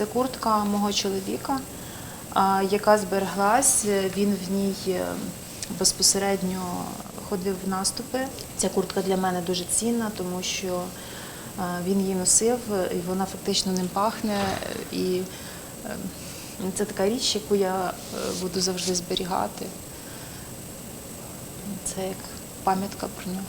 Це куртка мого чоловіка, яка збереглась. Він в ній е, безпосередньо ходив в наступи. Ця куртка для мене дуже цінна, тому що е, він її носив, і вона фактично ним пахне. І е, це така річ, яку я буду завжди зберігати. Це як пам'ятка про нього.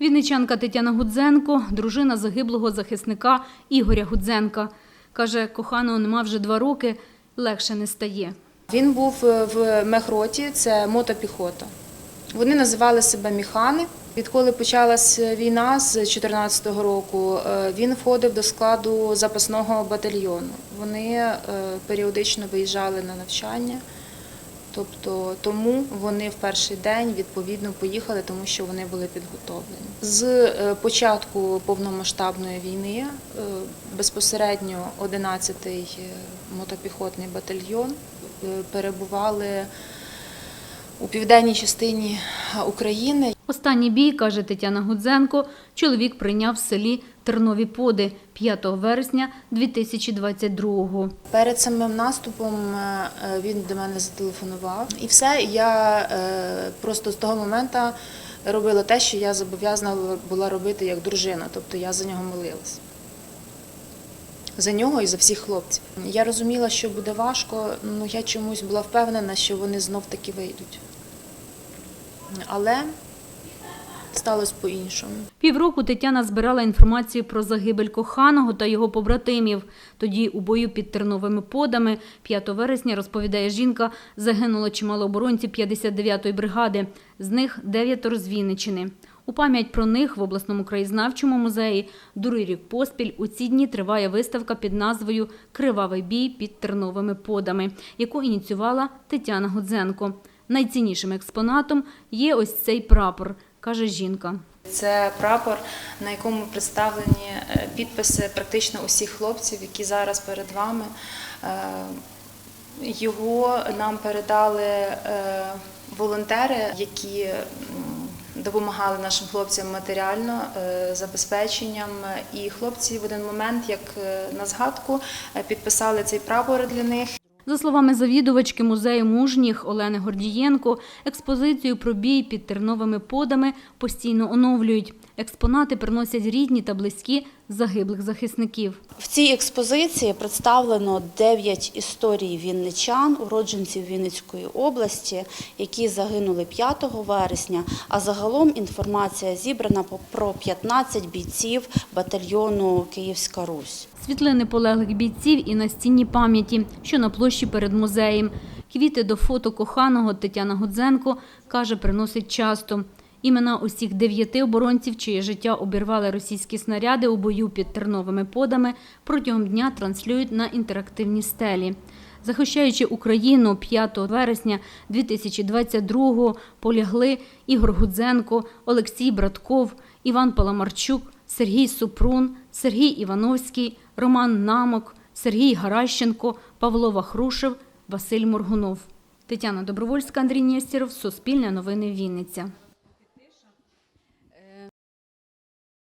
Вінничанка Тетяна Гудзенко, дружина загиблого захисника Ігоря Гудзенка. Каже, коханого нема вже два роки, легше не стає. Він був е, в мехроті, це мотопіхота. Вони називали себе міхани. Відколи почалась війна з 2014 року, е, він входив до складу запасного батальйону. Вони е, періодично виїжджали на навчання. Тобто тому вони в перший день відповідно поїхали, тому що вони були підготовлені. З е, початку повномасштабної війни е, безпосередньо 11-й мотопіхотний батальйон е, перебували у південній частині України. Останній бій, каже Тетяна Гудзенко, чоловік прийняв в селі Тернові Поди 5 вересня 2022-го. Перед самим наступом е, він до мене зателефонував, і все. Я е, просто з того моменту робила те, що я зобов'язана була робити як дружина, тобто я за нього молилась. За нього і за всіх хлопців. Я розуміла, що буде важко, ну я чомусь була впевнена, що вони знов таки вийдуть. Але сталося по-іншому. Півроку Тетяна збирала інформацію про загибель коханого та його побратимів. Тоді у бою під Терновими подами 5 вересня, розповідає жінка, загинуло чимало оборонців 59-ї бригади. З них дев'ятеро з Вінничини. У пам'ять про них в обласному краєзнавчому музеї другий рік поспіль у ці дні триває виставка під назвою Кривавий бій під Терновими подами, яку ініціювала Тетяна Гудзенко. Найціннішим експонатом є ось цей прапор, каже жінка. Це прапор, на якому представлені е, підписи практично усіх хлопців, які зараз перед вами. Е, Його нам передали е, волонтери, які допомагали нашим хлопцям матеріально, забезпеченням. І хлопці в один момент, як на згадку, підписали цей прапор для них. За словами завідувачки музею мужніх Олени Гордієнко, експозицію про бій під терновими подами постійно оновлюють. Експонати приносять рідні та близькі загиблих захисників. В цій експозиції представлено 9 історій вінничан, уродженців Вінницької області, які загинули 5 вересня. А загалом інформація зібрана про 15 бійців батальйону Київська Русь. Світлини полеглих бійців і настінні пам'яті, що на площі перед музеєм. Квіти до фото коханого Тетяна Гудзенко каже, приносить часто. Імена усіх дев'яти оборонців, чиє життя обірвали російські снаряди у бою під терновими подами, протягом дня транслюють на інтерактивній стелі. Захищаючи Україну 5 вересня 2022-го полягли Ігор Гудзенко, Олексій Братков, Іван Паламарчук, Сергій Супрун, Сергій Івановський, Роман Намок, Сергій Гаращенко, Павло Вахрушев, Василь Моргунов. Тетяна Добровольська, Андрій Нєстєров, Суспільне новини Вінниця.